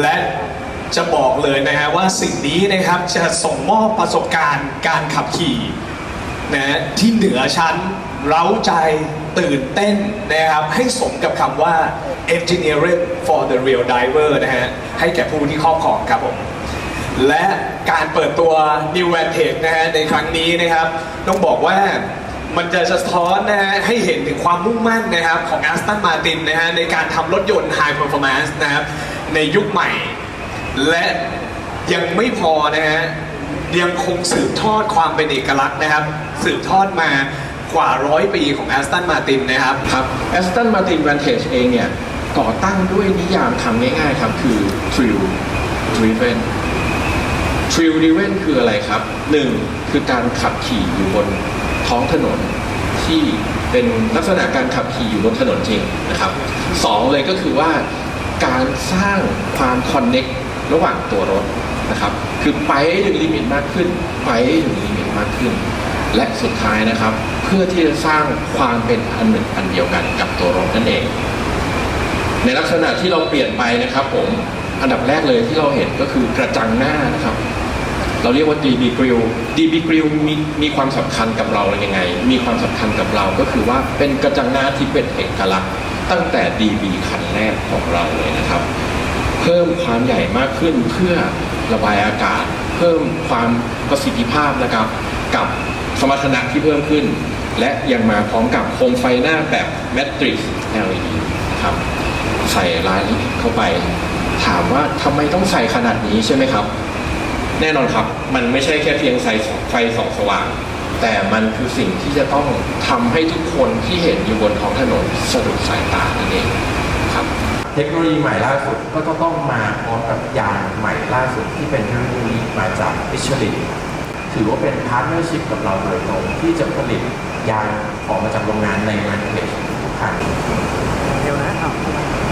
และจะบอกเลยนะฮะว่าสิ่งนี้นะครับจะส่งมอบประสบการณ์การขับขี่นะฮะที่เหนือชั้นเร้าใจตื่นเต้นนะครับให้สมกับคำว่า engineering for the real diver นะฮะให้แก่ผู้ที่ครอบครองครับผมและการเปิดตัว New Vantage นะฮะในครั้งนี้นะครับ ต้องบอกว่ามันจะสะท้อนนะฮะให้เห็นถึงความมุ่งมั่นนะครับของ Aston Martin นะฮะในการทำรถยนต์ High Performance นะครับ ในยุคใหม่ และยังไม่พอนะฮะยังคงสืบทอดความเป็นเอกลักษณ์นะครับ สืบทอดมากว่าร้อยปีของ Aston Martin นะครับครับ Aston Martin Vantage เองเนี่ยก่อตั้งด้วยนิยามคำง่ายๆครับคือ Thrill Driven Thrill Driven คืออะไรครับหนึ่งคือการขับขี่อยู่บนท้องถนนที่เป็นลักษณะการขับขี่อยู่บนถนนจริงนะครับสองเลยก็คือว่า การสร้างความคอนเน็กระหว่างตัวรถนะครับคือไปถึงลิมิตมากขึ้น ไปถึงลิมิตมากขึ้น และสุดท้ายนะครับ เพื่อที่จะสร้างความเป็นอันหนึ่งอันเดียวกันกับตัวรถนั่นเอง ในลักษณะที่เราเปลี่ยนไปนะครับ ผมอันดับแรกเลยที่เราเห็นก็คือกระจังหน้านะครับ เราเรียกว่า DB Grill DB Grill มีมีความสำคัญกับเรายังไง มีความสำคัญกับเราก็คือว่าเป็นกระจังหน้าที่เป็นเอกลักษณ์ ตั้งแต่ DB คันแรกของเราเลยนะครับ เพิ่มความใหญ่มากขึ้นเพื่อระบายอากาศ เพิ่มความประสิทธิภาพนะครับ กับสมรรถนะที่เพิ่มขึ้น และยังมาพร้อมกับโคมไฟหน้าแบบ Matrix LED นะครับใส่รายละเอียดเข้าไป ถามว่าทำไมต้องใส่ขนาดนี้ใช่ไหมครับ แน่นอนครับ มันไม่ใช่แค่เพียงใส่ไฟสองสว่าง แต่มันคือสิ่งที่จะต้องทำให้ทุกคนที่เห็นอยู่บนท้องถนนสะดุดสายตานั่นเองครับ เทคโนโลยีใหม่ล่าสุดก็จะต้องมาพร้อมกับยางใหม่ล่าสุดที่เป็นเทคโนโลยีมาจากมิชลินถือว่าเป็นพาร์ทเนอร์ชิพกับเราโดยตรงที่จะผลิตยางออกมาจากโรงงานในมันเทจทุกคันเดี๋ยวนะเอาใส่ครับ